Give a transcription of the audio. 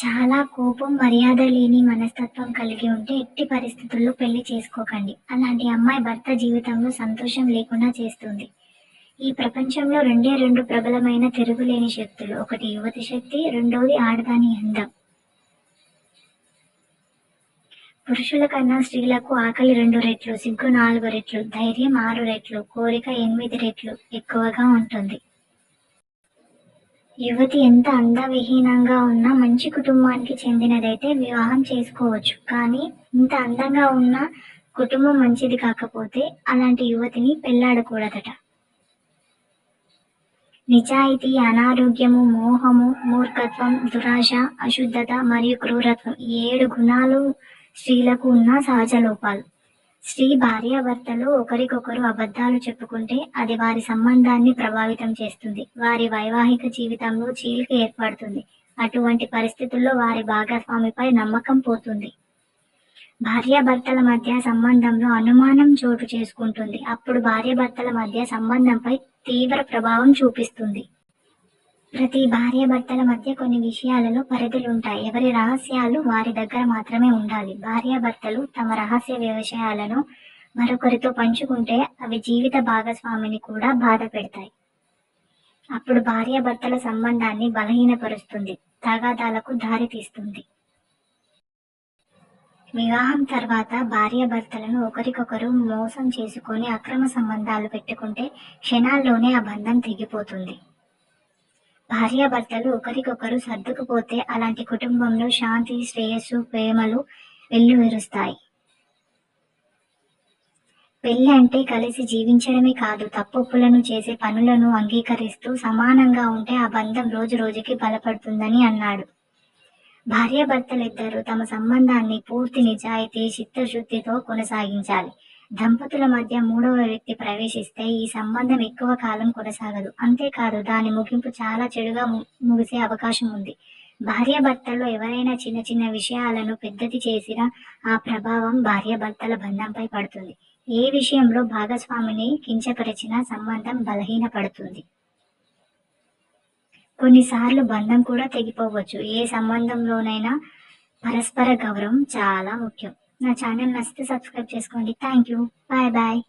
చాలా కోపం మర్యాద లేని మనస్తత్వం కలిగి ఉంటే ఎట్టి పరిస్థితుల్లో పెళ్ళి చేసుకోకండి. అలాంటి అమ్మాయి భర్త జీవితంలో సంతోషం లేకుండా చేస్తుంది. ఈ ప్రపంచంలో రెండే రెండు ప్రబలమైన తిరుగులేని శక్తులు. ఒకటి యువతి శక్తి రెండోది ఆడదాని అందం. పురుషుల కన్నా స్త్రీలకు ఆకలి రెండు రెట్లు సిగ్గు నాలుగు రెట్లు ధైర్యం ఆరు రెట్లు కోరిక ఎనిమిది రెట్లు ఎక్కువగా ఉంటుంది. యువతి ఎంత అందవిహీనంగా ఉన్నా మంచి కుటుంబానికి చెందినదైతే వివాహం చేసుకోవచ్చు. కానీ ఇంత అందంగా ఉన్న కుటుంబం మంచిది కాకపోతే అలాంటి యువతిని పెళ్ళాడకూడదట. నిజాయితీ అనారోగ్యము మోహము మూర్ఖత్వం దురాశ అశుద్ధత మరియు క్రూరత్వం ఈ ఏడు గుణాలు స్త్రీలకు ఉన్న సహజ లోపాలు. స్త్రీ భార్యాభర్తలు ఒకరికొకరు అబద్ధాలు చెప్పుకుంటే అది వారి సంబంధాన్ని ప్రభావితం చేస్తుంది. వారి వైవాహిక జీవితంలో చీలిక ఏర్పడుతుంది. అటువంటి పరిస్థితుల్లో వారి భాగస్వామిపై నమ్మకం పోతుంది. భార్యాభర్తల మధ్య సంబంధంలో అనుమానం చోటు చేసుకుంటుంది. అప్పుడు భార్యాభర్తల మధ్య సంబంధంపై తీవ్ర ప్రభావం చూపిస్తుంది. ప్రతి భార్యాభర్తల మధ్య కొన్ని విషయాలలో పరిధులుంటాయి. ఎవరి రహస్యాలు వారి దగ్గర మాత్రమే ఉండాలి. భార్యాభర్తలు తమ రహస్య విషయాలను మరొకరితో పంచుకుంటే అవి జీవిత భాగస్వామిని కూడా బాధ పెడతాయి. అప్పుడు భార్యాభర్తల సంబంధాన్ని బలహీనపరుస్తుంది. తగాదాలకు దారి తీస్తుంది. వివాహం తర్వాత భార్యాభర్తలను ఒకరికొకరు మోసం చేసుకొని అక్రమ సంబంధాలు పెట్టుకుంటే క్షణాల్లోనే ఆ బంధం తెగిపోతుంది. భార్యాభర్తలు ఒకరికొకరు సర్దుకుపోతే అలాంటి కుటుంబంలో శాంతి శ్రేయస్సు ప్రేమలు వెల్లువెరుస్తాయి. పెళ్ళి అంటే కలిసి జీవించడమే కాదు తప్పులను చేసే పనులను అంగీకరిస్తూ సమానంగా ఉంటే ఆ బంధం రోజు రోజుకి బలపడుతుందని అన్నాడు. భార్యాభర్తలిద్దరూ తమ సంబంధాన్ని పూర్తి నిజాయితీ చిత్తశుద్ధితో కొనసాగించాలి. దంపతుల మధ్య మూడవ వ్యక్తి ప్రవేశిస్తే ఈ సంబంధం ఎక్కువ కాలం కొనసాగదు. అంతేకాదు దాని ముగింపు చాలా చెడుగా ము- ముగిసే అవకాశం ఉంది. భార్యాభర్తల్లో ఎవరైనా చిన్న చిన్న విషయాలను పెద్దది చేసినా ఆ ప్రభావం భార్యాభర్తల బంధంపై పడుతుంది. ఏ విషయంలో భాగస్వామిని కించపరిచినా సంబంధం బలహీనపడుతుంది. కొన్నిసార్లు బంధం కూడా తెగిపోవచ్చు. ఏ సంబంధంలోనైనా పరస్పర గౌరవం చాలా ముఖ్యం. నా ఛానల్ నచ్చితే సబ్స్క్రైబ్ చేసుకోండి. Thank you bye bye.